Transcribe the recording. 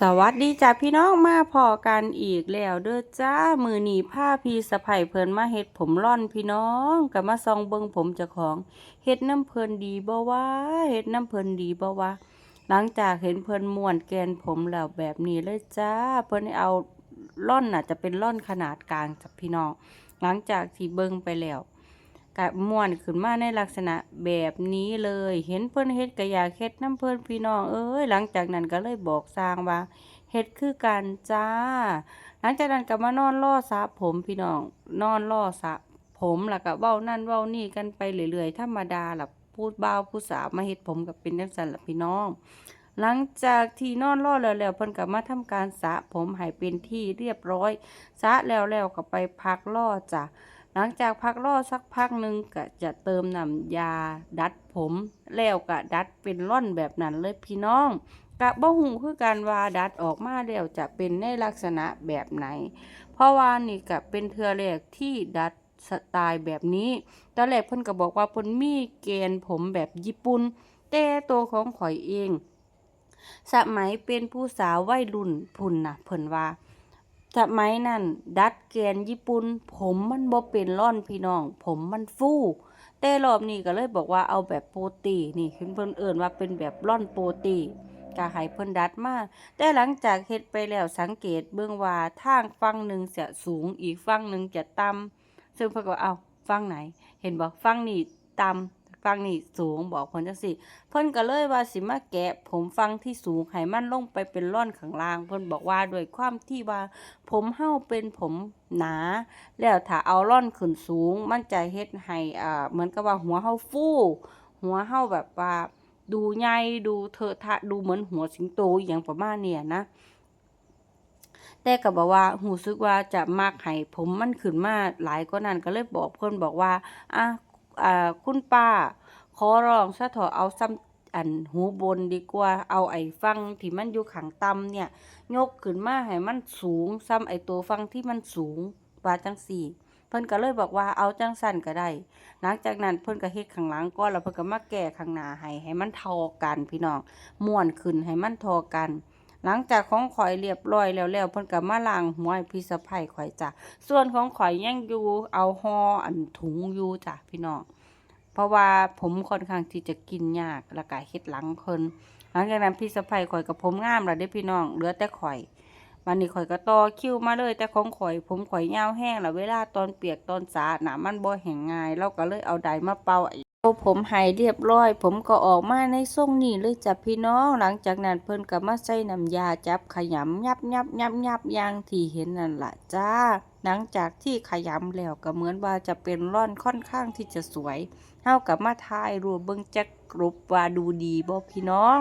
สวัสดีจ้าพี่น้องมาพอกันอีกแล้วเด้อจ้ามือหนีผ้าพีสะไผ่เพิ่นมาเฮ็ดผมร่อนพี่น้องกับมาซองเบิงผมเจ้าของเฮ็ดน้ำเพิ่นดีบ่วะเฮ็ดน้ำเพิ่นดีบ่วะหลังจากเห็นเพิ่นม่วนแกนผมแล้วแบบนี้เลยจ้าเพิ่นเอาร่อนน่ะจะเป็นร่อนขนาดกลางจ้ะพี่น้อง หลังจากที่เบิงไปแล้ว กะม่วนขึ้นมาในลักษณะแบบนี้เลย เห็นเพิ่อนเฮ็ดก็อยากเฮ็ดน้ำเพิ่อนพี่น้องเอ้ยหลังจากนั้นก็เลยบอกสร้างว่าเฮ็ดคือกันจ้า หลังจากนั้นก็มานอนรอสระผมพี่น้องนอนรอสระผมแล้วก็เว้านั่นเว้านี่กันไปเรื่อยๆธรรมดาล่ะพูดบ่าวผู้สาวมาเฮ็ดผมก็เป็นจังซั่นล่ะพี่น้อง หลังจากที่นอนรอแล้วแล้วเพิ่นก็มาทำการสระผมให้เป็นที่เรียบร้อยสระแล้วแล้วก็ไปพักรอจ้ะ หลังจากพักรอสักพักหนึ่งก็จะเติมน้ำยาดัดผม แล้วก็ดัดเป็นร่อนแบบนั้นเลยพี่น้องกะบ่หูคือการว่าดัดออกมาแล้วจะเป็นในลักษณะแบบไหน เพราะว่านี่ก็เป็นเทือแรกที่ดัดสไตล์แบบนี้ตอนแรกเพิ่นก็บอกว่าเพิ่นมีเกณฑ์ผมแบบญี่ปุ่นแต่ตัวของข่อยเอง สมัยเป็นผู้สาววัยรุ่นพุ่นน่ะเพิ่นว่า สมัยนั้น ดัดแกนญี่ปุ่นผมมันบ่เป็นร่อนพี่น้อง ผมมันฟู่แต่รอบนี้ก็เลยบอกว่าเอาแบบโปรตีนี่เพิ่นเพิ่นเอิ้นว่าเป็นแบบร่อนโปรตีก็ให้เพิ่นดัดมาแต่หลังจากเฮ็ดไปแล้วสังเกตเบิ่งว่าทางฝั่งหนึ่งจะสูงอีกฝั่งหนึ่งจะต่ำซึ่งเพิ่นก็เอาฝั่งไหน เห็นบ่ฝั่งนี้ต่ำ ฝั่งนี้สูงบอกเพิ่นจังซี่เพิ่นก็เลยว่าสิมาแกะ ผมฟังที่สูงให้มันลงไปเป็นร่อนข้างล่าง เพิ่นบอกว่าด้วยความที่ว่า ผมเฮาเป็นผมหนา แล้วถ้าเอาร่อนขึ้นสูง มันจะเฮ็ดให้อ่าเหมือนกับว่าหัวเฮาฟูหัวเฮาแบบว่าดูใหญ่ดูเถอะทะดูเหมือนหัวสิงโตอย่างประมาณเนี้ยนะแต่ก็บอกว่าหูซึกว่าจะมักให้ผมมันขึ้นมาหลายกว่านั้นก็เลยบอกเพิ่นบอกว่าอะ อ่าคุณป้า ขอร้องซะเถอะเอาซ้ำอันหูบนดีกว่า เอาไอ้ฟังที่มันอยู่ข้างต่ำเนี่ย ยกขึ้นมาให้มันสูง ซ้ำไอ้ตัวฟังที่มันสูงว่าจังสี่เพิ่นก็เลยบอกว่าเอาจังสั่นก็ได้ หลังจากนั้นเพิ่นก็เฮ็ดข้างหลังก่อนแล้วเพิ่นก็มาแก้ข้างหน้าให้ให้มันเท่ากันพี่น้องม่วนขึ้นให้มันเท่ากัน หลังจากของข่อยเรียบร้อยแล้วแล้วเพิ่นก็มาล้างหัวพี่สะใภ้ข่อยจ้ะส่วนของข่อยยังอยู่เอาห่ออันถุงอยู่จ้ะพี่น้องเพราะว่าผมค่อนข้างที่จะกินยากแล้วก็เฮ็ดหลังเพิ่นหลังจากนั้นพี่สะใภ้ข่อยกับผมงามแล้วเด้พี่น้องเหลือแต่ข่อยวันนี้ข่อยก็ต่อคิวมาเลย แต่ของข่อยผมข่อยยาวแห้งแล้วเวลาตอนเปียกตอนสาดน่ะมันบ่แห้งง่ายเราก็เลยเอาไดมาเป่าเอา ผมหายเรียบร้อย ผมก็ออกมาในทรงนี้เลยจ้ะพี่น้องหลังจากนั้นเพิ่นก็มาใส่น้ำยาจับขยำยับยับยับยับอย่างที่เห็นนั่นล่ะจ้า หลังจากที่ขยำแล้วก็เหมือนว่าจะเป็นร่อนค่อนข้างที่จะสวยเท่ากับมาทายรวมเบิ้งจักกรุบว่าดูดีบ่พี่น้อง